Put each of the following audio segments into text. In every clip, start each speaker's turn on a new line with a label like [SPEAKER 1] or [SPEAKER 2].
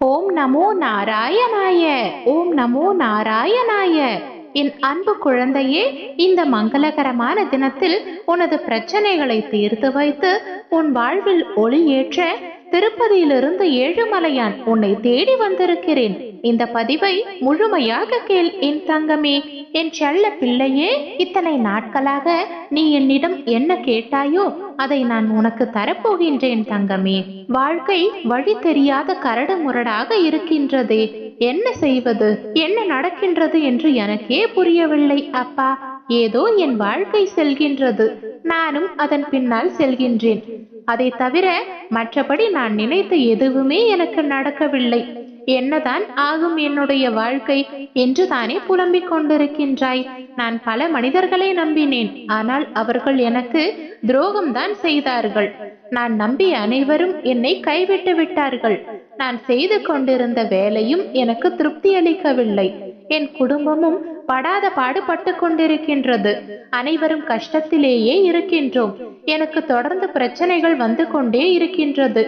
[SPEAKER 1] ஓம் நமோ நாராயணாய. ஓம் நமோ நாராயணாய. என் அன்பு குழந்தையே இந்த மங்களகரமான தினத்தில் உனது பிரச்சனைகளை தீர்த்து வைத்து உன் வாழ்வில் ஒளி ஏற்ற திருப்பதியிலிருந்து ஏழுமலையான் உன்னை தேடி வந்திருக்கிறேன். இந்த பதிவை முழுமையாக கேள் என் தங்கமே. என் செல்ல பிள்ளையே இத்தனை நாட்களாக நீ என்னிடம் என்ன கேட்டாயோ அதை நான் உனக்கு தரப்போகின்றேன் தங்கமே. வாழ்க்கை வழி தெரியாத கரடு முரடாக இருக்கின்றதே. என்ன செய்வது என்ன நடக்கின்றது என்று எனக்கே புரியவில்லை அப்பா. ஏதோ என் வாழ்க்கை செல்கின்றது. நானும் அதன் பின்னால் செல்கின்றேன். அதை தவிர மற்றபடி நான் நினைத்த எதுவுமே எனக்கு நடக்கவில்லை. என்னதான் ஆகும் என்னுடைய வாழ்க்கை என்று தானே புலம்பிக் கொண்டிருக்கின்றாய். நான் பல மனிதர்களை நம்பினேன் ஆனால் அவர்கள் எனக்கு துரோகம்தான் செய்தார்கள். நான் நம்பிய அனைவரும் என்னை கைவிட்டு விட்டார்கள். நான் செய்து கொண்டிருந்த வேலையும் எனக்கு திருப்தி அளிக்கவில்லை. என் குடும்பமும் படாத பாடுபட்டு கொண்டிருக்கின்றது. அனைவரும் கஷ்டத்திலேயே இருக்கின்றோம். எனக்கு தொடர்ந்து பிரச்சனைகள் வந்து கொண்டே இருக்கின்றது.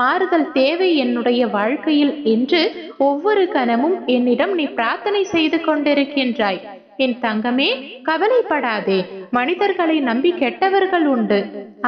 [SPEAKER 1] மாறுதல் தேவை என்னுடைய வாழ்க்கையில் என்று ஒவ்வொரு கணமும் என்னிடம் நீ பிரார்த்தனை செய்து கொண்டிருக்கின்றாய். என் தங்கமே கவலைப்படாதே. மனிதர்களை நம்பி கெட்டவர்கள் உண்டு.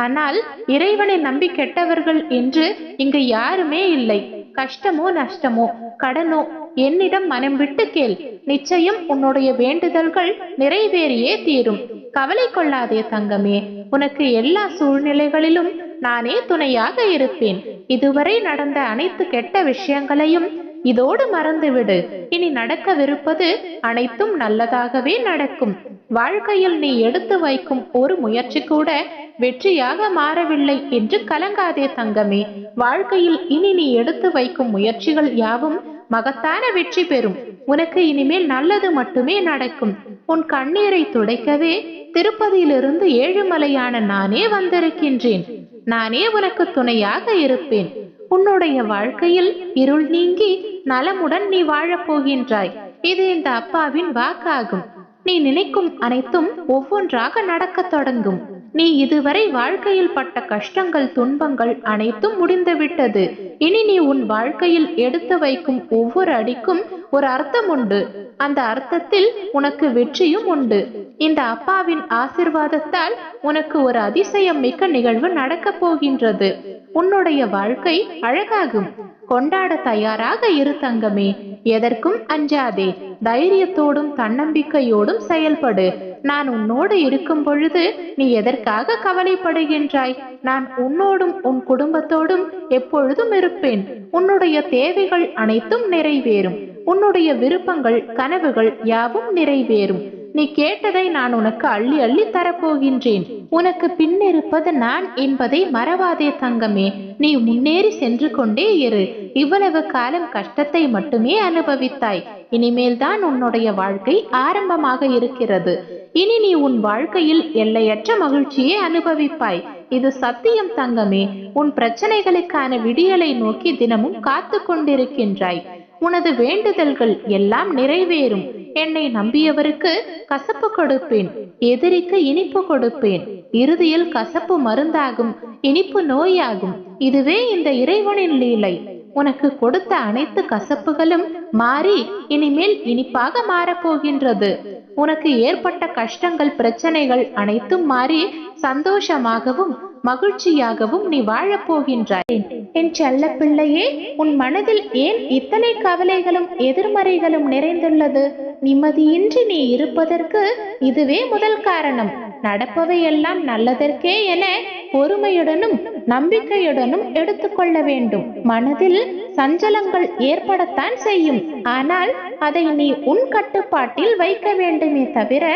[SPEAKER 1] ஆனால் இறைவனை நம்பி கெட்டவர்கள் என்று இங்கு யாருமே இல்லை. கஷ்டமோ நஷ்டமோ கடனோ என்னிடம் மனம் விட்டு கேள். நிச்சயம் உன்னுடைய வேண்டுதல்கள் நிறைவேறியே தீரும். கவலை கொள்ளாதே தங்கமே. உனக்கு எல்லா சூழ்நிலைகளிலும் நானே துணையாக இருப்பேன். இதுவரை நடந்த அனைத்து கெட்ட விஷயங்களையும் இதோடு மறந்துவிடு. இனி நடக்கவிருப்பது அனைத்தும் நல்லதாகவே நடக்கும். வாழ்க்கையில் நீ எடுத்து வைக்கும் ஒரு முயற்சி கூட வெற்றியாக மாறவில்லை என்று கலங்காதே தங்கமே. வாழ்க்கையில் இனி நீ எடுத்து வைக்கும் முயற்சிகள் யாவும் மகத்தான வெற்றி பெறும். உனக்கு இனிமேல் நல்லது மட்டுமே நடக்கும். உன் கண்ணீரை துடைக்கவே திருப்பதியிலிருந்து ஏழுமலையான நானே வந்திருக்கின்றேன். நானே உனக்கு துணையாக இருப்பேன். உன்னுடைய வாழ்க்கையில் இருள் நீங்கி நலமுடன் நீ வாழப் போகின்றாய். இது இந்த அப்பாவின் வாக்காகும். நீ நினைக்கும் அனைத்தும் ஒவ்வொன்றாக நடக்கத் தொடங்கும். நீ இதுவரை வாழ்க்கையில் பட்ட கஷ்டங்கள் துன்பங்கள் அனைத்தும் முடிந்துவிட்டது. இனி நீ உன் வாழ்க்கையில் எடுத்து வைக்கும் ஒவ்வொரு அடிக்கும் ஒரு அர்த்தம் உண்டு. அந்த அர்த்தத்தில் உனக்கு வெற்றியும் உண்டு. இந்த அப்பாவின் ஆசிர்வாதத்தால் உனக்கு ஒரு அதிசயம் மிக்க நிகழ்வு நடக்கப் போகின்றது. உன்னுடைய வாழ்க்கை அழகாகும். கொண்டாட தயாராக இரு தங்கமே. எதற்கும் அஞ்சாதே. தைரியத்தோடும் தன்னம்பிக்கையோடும் செயல்படு. நான் உன்னோடு இருக்கும் பொழுது நீ எதற்காக கவலைப்படுகின்றாய்? நான் உன்னோடும் உன் குடும்பத்தோடும் எப்பொழுதும் இருப்பேன். உன்னுடைய தேவைகள் அனைத்தும் நிறைவேறும். உன்னுடைய விருப்பங்கள் கனவுகள் யாவும் நிறைவேறும். நீ கேட்டதை நான் உனக்கு அள்ளி அள்ளி தரப்போகின்றேன். உனக்கு பின்னிருப்பது நான் என்பதை மறவாதே தங்கமே. நீ முன்னேறி சென்று கொண்டே இரு. இவ்வளவு காலம் கஷ்டத்தை மட்டுமே அனுபவித்தாய். இனிமேல் தான் உன்னுடைய வாழ்க்கை ஆரம்பமாக இருக்கிறது. இனி நீ உன் வாழ்க்கையில் எல்லையற்ற மகிழ்ச்சியை அனுபவிப்பாய். இது சத்தியம் தங்கமே. உன் பிரச்சனைகளுக்கான விடியலை நோக்கி தினமும் காத்து கொண்டிருக்கின்றாய் உனது வேண்டுதல்கள் எல்லாம் நிறைவேறும். என்னை நம்பியவருக்கு கசப்பு கொடுப்பேன் எதிரிக்கு இனிப்பு கொடுப்பேன். இறுதியில் கசப்பு மருந்தாகும் இனிப்பு நோயாகும். இதுவே இந்த இறைவனின் லீலை. உனக்கு கொடுத்த அனைத்து கசப்புகளும் மாறி இனிமேல் இனிப்பாக மாறப்போகின்றது. உனக்கு ஏற்பட்ட கஷ்டங்கள் பிரச்சனைகள் அனைத்தும் மாறி சந்தோஷமாகவும் மகிழ்ச்சியாகவும் நீ வாழப் போகின்றாய் என் செல்ல பிள்ளையே உன் மனதில் ஏன் இத்தனை கவலைகளும் எதிர்மறைகளும் நிறைந்துள்ளது? நிம்மதியின்றி நீ இருப்பதற்கு இதுவே முதல் காரணம். நடப்பவை எல்லாம் நல்லதற்கே என பொறுமையுடனும் நம்பிக்கையுடனும் எடுத்துக்கொள்ள வேண்டும். மனதில் சஞ்சலங்கள் ஏற்படத்தான் செய்யும். ஆனால் அதை நீ உன் கட்டுப்பாட்டில் வைக்க வேண்டுமே தவிர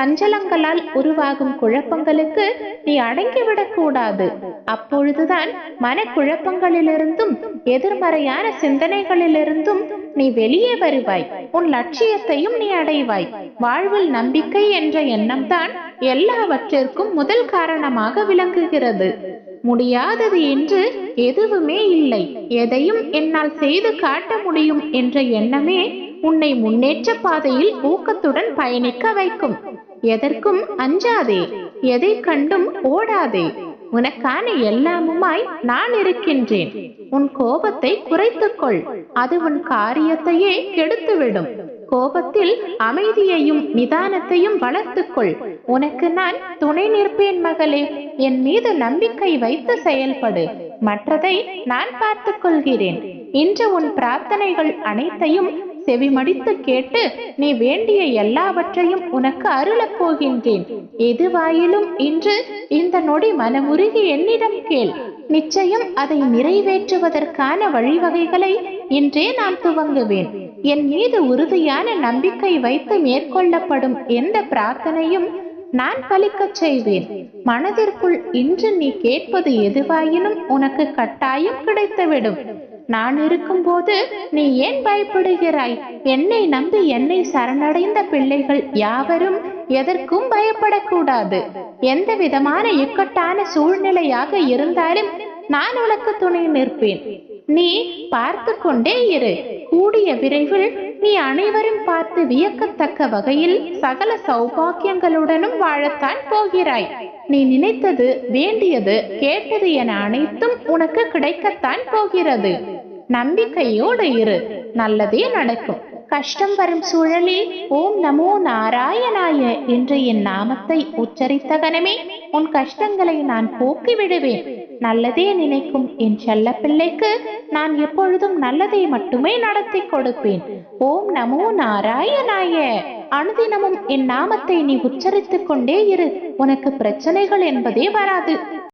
[SPEAKER 1] சஞ்சலங்களால் உருவாகும் குழப்பங்களுக்கு நீ அடங்கிவிடக்கூடாது அப்பொழுதுதான் மனக்குழப்பங்களிலிருந்தும் எதிர்மறையான சிந்தனைகளிலிருந்தும் நீ வெளியே வருவாய். உன் லட்சியத்தையும் நீ அடைவாய். வாழ்வில் நம்பிக்கை என்ற எண்ணம்தான் எல்லாவற்றிற்கும் முதல் காரணமாக விளங்குகிறது. முடியாதது என்று எதுவுமே இல்லை. எதையும் என்னால் செய்து காட்ட முடியும் என்ற எண்ணமே உன்னை முன்னேற்ற பாதையில் ஊக்கத்துடன் பயணிக்க வைக்கும். எதற்கும் அஞ்சாதே எதை கண்டும் ஓடாதே. உனக்கான எல்லாமுமாய் நான் இருக்கின்றேன். உன் கோபத்தை குறைத்துக்கொள். அது உன் காரியத்தையே கெடுத்துவிடும். கோபத்தில் அமைதியையும் நிதானத்தையும் வளர்த்துக்கொள். உனக்கு நான் துணை நிற்பேன் மகளே. என் மீது நம்பிக்கை வைத்து செயல்படு. மற்றதை நான் பார்த்துக் கொள்கிறேன் இன்று உன் பிரார்த்தனைகள் அனைத்தையும் செவிமடித்து கேட்டு நீ வேண்டிய எல்லாவற்றையும் உனக்கு அருளப் போகின்றேன். எதுவாயிலும் இன்று இந்த நொடி மனமுருகி என்னிடம் கேள். நிச்சயம் அதை நிறைவேற்றுவதற்கான வழிவகைகளை இன்றே நான் துவங்குவேன். என் மீது உறுதியான நம்பிக்கை வைத்து மேற்கொள்ளப்படும் எந்த பிரார்த்தனையும் நான் பலிக்கச் செய்வேன். மனதிற்குள் இன்று நீ கேட்பது எதுவாயினும் உனக்கு கட்டாயம் கிடைத்துவிடும். நான் இருக்கும்போது நீ ஏன் பயப்படுகிறாய்? என்னை நம்பி என்னை சரணடைந்த பிள்ளைகள் யாவரும் எதற்கும் பயப்படக்கூடாது. எந்த விதமான இக்கட்டான சூழ்நிலையாக இருந்தாலும் நான் உனக்கு துணை நிற்பேன். நீ பார்த்து கொண்டே இரு. கூடிய விரைவில் நீ அனைவரும் பார்த்து வியக்கத்தக்க வகையில் சகல சௌபாக்கியங்களுடனும் வாழத்தான் போகிறாய். நீ நினைத்தது வேண்டியது கேட்டது என அனைத்தும் உனக்கு கிடைக்கத்தான் போகிறது. நம்பிக்கையோடு இரு. நல்லதே நடக்கும். கஷ்டம் வரும் சூழலில் ஓம் நமோ நாராயணாய என்று என் நாமத்தை உச்சரித்த கணமே உன் கஷ்டங்களை நான் போக்கி விடுவேன். நல்லதே நினைக்கும் என் செல்ல பிள்ளைக்கு நான் எப்பொழுதும் நல்லதை மட்டுமே நடத்தி கொடுப்பேன். ஓம் நமோ நாராயணாய. அனுதினமும் என் நாமத்தை நீ உச்சரித்துக் கொண்டே இரு. உனக்கு பிரச்சனைகள் என்பதே வராது.